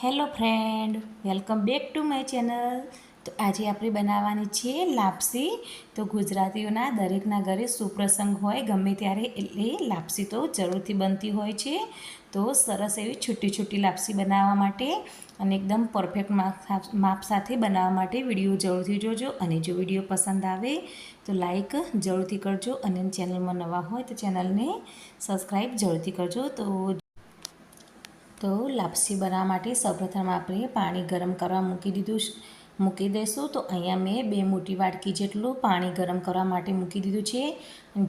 Hello friend, welcome back to my channel. તો આજે આપણે બનાવવાની છે લાપસી. તો ગુજરાતીઓના દરેકના ઘરે સુપ્રસંગ હોય, ગમે ત્યારે એટલે લાપસી તો જરૂરથી બનતી હોય છે. તો સરસ એવી છૂટી છૂટી લાપસી બનાવવા માટે અને એકદમ પરફેક્ટ માપ સાથે બનાવવા માટે વીડિયો જરૂરથી જોજો અને જો વીડિયો પસંદ આવે તો લાઈક જરૂરથી કરજો અને ચેનલમાં નવા હોય તો ચેનલને સબસ્ક્રાઈબ જરૂરથી કરજો. તો તો લાપસી બનાવવા માટે સૌપ્રથમ આપણે પાણી ગરમ કરવા મૂકી દીધું મૂકી દઈશું તો અહીંયા મેં બે મોટી વાટકી જેટલું પાણી ગરમ કરવા માટે મૂકી દીધું છે.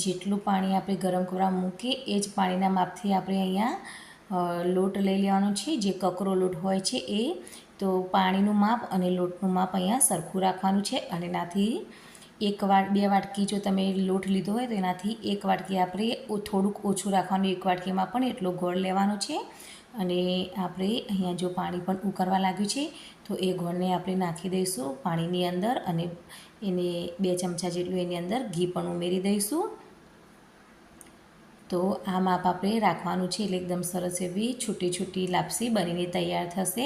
જેટલું પાણી આપણે ગરમ કરવા મૂકીએ એ જ પાણીના માપથી આપણે અહીંયા લોટ લઈ લેવાનો છે. જે કકરો લોટ હોય છે એ. તો પાણીનું માપ અને લોટનું માપ અહીંયા સરખું રાખવાનું છે અને એનાથી એક વાટ બે વાટકી જો તમે લોટ લીધો હોય તો એનાથી એક વાટકી આપણે થોડુંક ઓછું રાખવાનું. એક વાટકીમાં પણ એટલો ગોળ લેવાનો છે. અને આપણે અહીંયા જો પાણી પણ ઉકળવા લાગ્યું છે, તો એ ગોળને આપણે નાખી દઈશું પાણીની અંદર અને એને બે ચમચા જેટલું એની અંદર ઘી પણ ઉમેરી દઈશું. તો આ માપ આપણે રાખવાનું છે એટલે એકદમ સરસ એવી છૂટી છૂટી લાપસી બનીને તૈયાર થશે.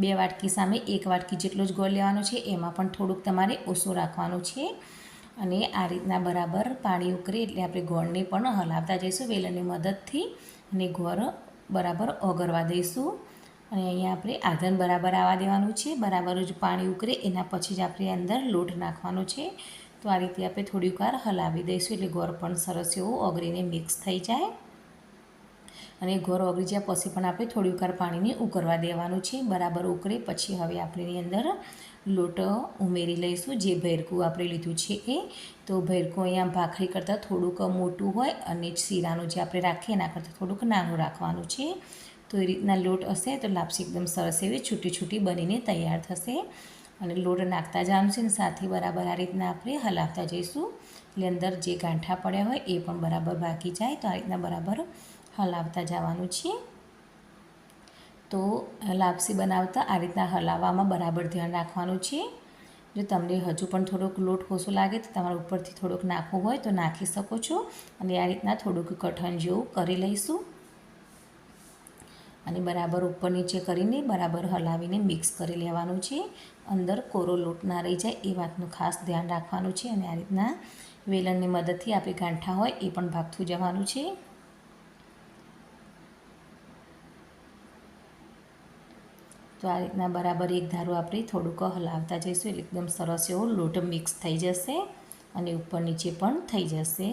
બે વાટકી સામે એક વાટકી જેટલો જ ગોળ લેવાનો છે, એમાં પણ થોડુંક તમારે ઓછું રાખવાનું છે. અને આ રીતના બરાબર પાણી ઉકળે એટલે આપણે ગોળને પણ હલાવતા જઈશું વેલણની મદદથી અને ગોળ બરાબર ઓગળવા દઈશું. અને અહીંયા આપણે આધન બરાબર આવવા દેવાનું છે. બરાબર જ પાણી ઉકળે, એના પછી જ આપણે અંદર લોટ નાખવાનો છે. તો આ રીતે આપણે થોડીક વાર હલાવી દઈશું એટલે ગોળ પણ સરસ એવો ઓગળીને મિક્સ થઈ જાય. અને ઘોર ઓગળી જાય પછી પણ આપણે થોડીક વાર પાણીને ઉકળવા દેવાનું છે. બરાબર ઉકળે પછી હવે આપણે એની અંદર લોટ ઉમેરી લઈશું, જે ભેરકું આપણે લીધું છે એ. તો ભેરકું અહીંયા ભાખરી કરતાં થોડુંક મોટું હોય અને શીરાનું જે આપણે રાખીએ એના કરતાં થોડુંક નાનું રાખવાનું છે. તો એ રીતના લોટ હશે તો લાપસી એકદમ સરસ એવી છૂટી છૂટી બનીને તૈયાર થશે. અને લોટ નાખતા જવાનું છે ને સાથે બરાબર આ રીતના આપણે હલાવતા જઈશું. એટલે અંદર જે ગાંઠા પડ્યા હોય એ પણ બરાબર બાકી જાય. તો આ રીતના બરાબર હલાવતા જવાનું છે. તો લાપસી બનાવતા આ રીતના હલાવવામાં બરાબર ધ્યાન રાખવાનું છે. જો તમને હજુ પણ થોડોક લોટ ઓછો લાગે તો તમારા ઉપરથી થોડોક નાખવો હોય તો નાખી શકો છો. અને આ રીતના થોડુંક કઠણ જેવું કરી લઈશું. અને બરાબર ઉપર નીચે કરીને બરાબર હલાવીને મિક્સ કરી લેવાનું છે. અંદર કોરો લોટ ના રહી જાય એ વાતનું ખાસ ધ્યાન રાખવાનું છે. અને આ રીતના વેલણની મદદથી આપણે ગાંઠા હોય એ પણ ભાગતું જવાનું છે. તો આ રીતના બરાબર એક ધારું આપણે થોડુંક હલાવતા જઈશું, એટલે એકદમ સરસ એવો લોટ મિક્સ થઈ જશે અને ઉપર નીચે પણ થઈ જશે.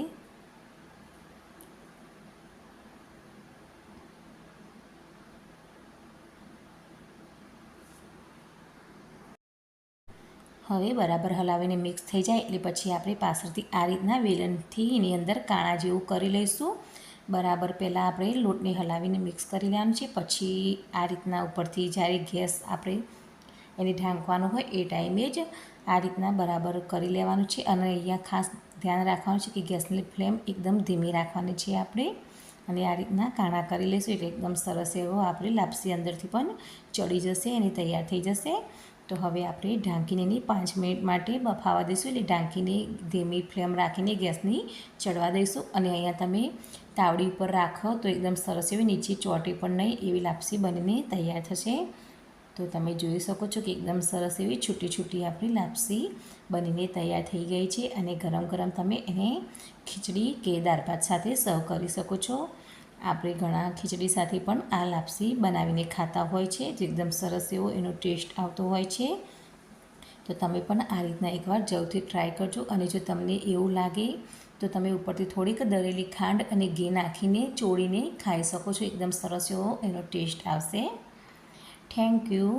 હવે બરાબર હલાવીને મિક્સ થઈ જાય, એટલે પછી આપણે પાછળથી આ રીતના વેલણથી એની અંદર કાણા જેવું કરી લઈશું. બરાબર પહેલાં આપણે લોટને હલાવીને મિક્સ કરી લેવાનું છે. પછી આ રીતના ઉપરથી જ્યારે ગેસ આપણે એને ઢાંકવાનું હોય એ ટાઈમે જ આ રીતના બરાબર કરી લેવાનું છે. અને અહીંયા ખાસ ધ્યાન રાખવાનું છે કે ગેસની ફ્લેમ એકદમ ધીમી રાખવાની છે આપણે. અને આ રીતના કાણા કરી લઈશું એટલે એકદમ સરસ એવો આપણે લાપસી અંદરથી પણ ચડી જશે અને તૈયાર થઈ જશે. તો હવે આપણે ઢાંકીને પાંચ મિનિટ માટે બફાવા દઈશું. એટલે ઢાંકીને ધીમી ફ્લેમ રાખીને ગેસની ચડવા દઈશું. અને અહીંયા તમે તાવડી ઉપર રાખો તો એકદમ સરસ એવી નીચે ચોટી પણ નહીં, એવી લાપસી બનીને તૈયાર થશે. તો તમે જોઈ શકો છો કે એકદમ સરસ એવી છૂટી છૂટી આપણી લાપસી બનીને તૈયાર થઈ ગઈ છે. અને ગરમ ગરમ તમે એને ખીચડી કે દાળ ભાત સાથે સર્વ કરી શકો છો. આપણે ઘણા ખીચડી સાથે પણ આ લાપસી બનાવીને ખાતા હોય છે, જે એકદમ સરસ એવો એનો ટેસ્ટ આવતો હોય છે. તો તમે પણ આ રીતના એકવાર જવથી ટ્રાય કરજો અને જો તમને એવું લાગે, તો તમે ઉપરથી થોડીક દરેલી ખાંડ અને ઘી નાખીને ચોળીને ખાઈ શકો છો. એકદમ સરસ એવો એનો ટેસ્ટ આવશે. Thank you